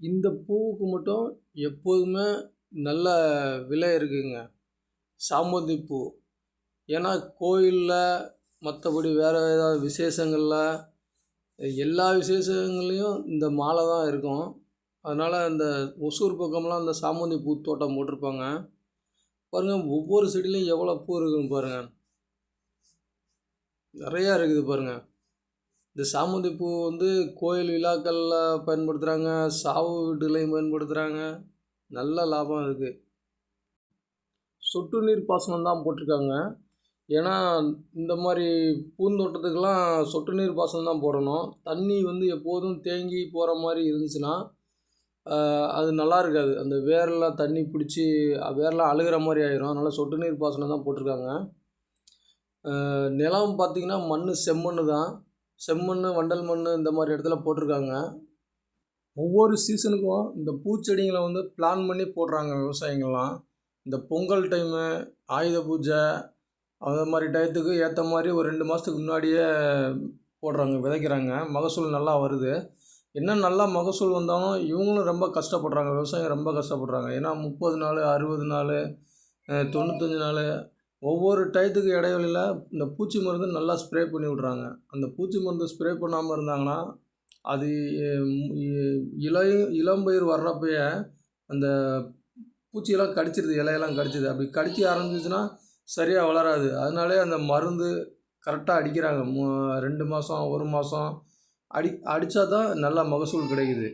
இந்த பூவுக்கு மட்டும் எப்போதுமே நல்ல விலை இருக்குதுங்க சாமந்தி பூ. ஏன்னா கோயிலில் மற்றபடி வேறு ஏதாவது விசேஷங்களில் எல்லா விசேஷங்கள்லேயும் இந்த மாலை தான் இருக்கும். அதனால் அந்த ஒசூர் பக்கம்லாம் அந்த சாமந்தி பூ தோட்டம் போட்டிருப்பாங்க. பாருங்கள் ஒவ்வொரு செடியிலையும் எவ்வளோ பூ இருக்குதுன்னு பாருங்கள் நிறையா இருக்குது பாருங்கள் இந்த சாமந்தி பூ வந்து கோயில் விழாக்களில் பயன்படுத்துகிறாங்க சாவு வீட்டுலையும் பயன்படுத்துகிறாங்க நல்ல லாபம் இருக்குது சொட்டு நீர் பாசனம் தான் போட்டிருக்காங்க. ஏன்னா இந்த மாதிரி பூந்தோட்டத்துக்கெல்லாம் சொட்டு நீர் பாசனம் தான் போடணும். தண்ணி வந்து எப்போதும் தேங்கி போகிற மாதிரி இருந்துச்சுன்னா அது நல்லா இருக்காது. அந்த வேரெல்லாம் தண்ணி பிடிச்சி வேரெல்லாம் அழுகிற மாதிரி ஆயிரும். அதனால் சொட்டு நீர் பாசனம் தான் போட்டிருக்காங்க. நிலம் பார்த்திங்கன்னா மண் செம்மண் தான். செம்மண் வண்டல் மண் இந்த மாதிரி இடத்துல போட்டிருக்காங்க. ஒவ்வொரு சீசனுக்கும் இந்த பூச்செடிங்களை வந்து பிளான் பண்ணி போடுறாங்க விவசாயிங்கள்லாம். இந்த பொங்கல் டைமு ஆயுத பூஜை அந்த மாதிரி டயத்துக்கு ஏற்ற மாதிரி ஒரு ரெண்டு மாதத்துக்கு முன்னாடியே போடுறாங்க விதைக்கிறாங்க. மகசூல் நல்லா வருது. என்ன நல்லா மகசூல் வந்தாலும் இவங்களும் ரொம்ப கஷ்டப்படுறாங்க விவசாயிங்க ரொம்ப கஷ்டப்படுறாங்க. ஏன்னா முப்பது நாள் அறுபது நாள் தொண்ணூத்தஞ்சு நாள் ஒவ்வொரு டயத்துக்கு இடைவெளியில் இந்த பூச்சி மருந்து நல்லா ஸ்ப்ரே பண்ணி விட்றாங்க. அந்த பூச்சி மருந்து ஸ்ப்ரே பண்ணாமல் இருந்தாங்கன்னா அது ம், இளம்பயிர் வர்றப்பயே அந்த பூச்சியெல்லாம் கடிச்சிருது இலையெல்லாம் கடிச்சிது அப்படி கடிக்க ஆரம்பிச்சிச்சுன்னா சரியாக வளராது. அதனாலே அந்த மருந்து கரெக்டாக அடிக்கிறாங்க. மூ ரெண்டு மாதம் ஒரு மாதம் அடி அடித்தா தான் நல்லா மகசூல் கிடைக்குது.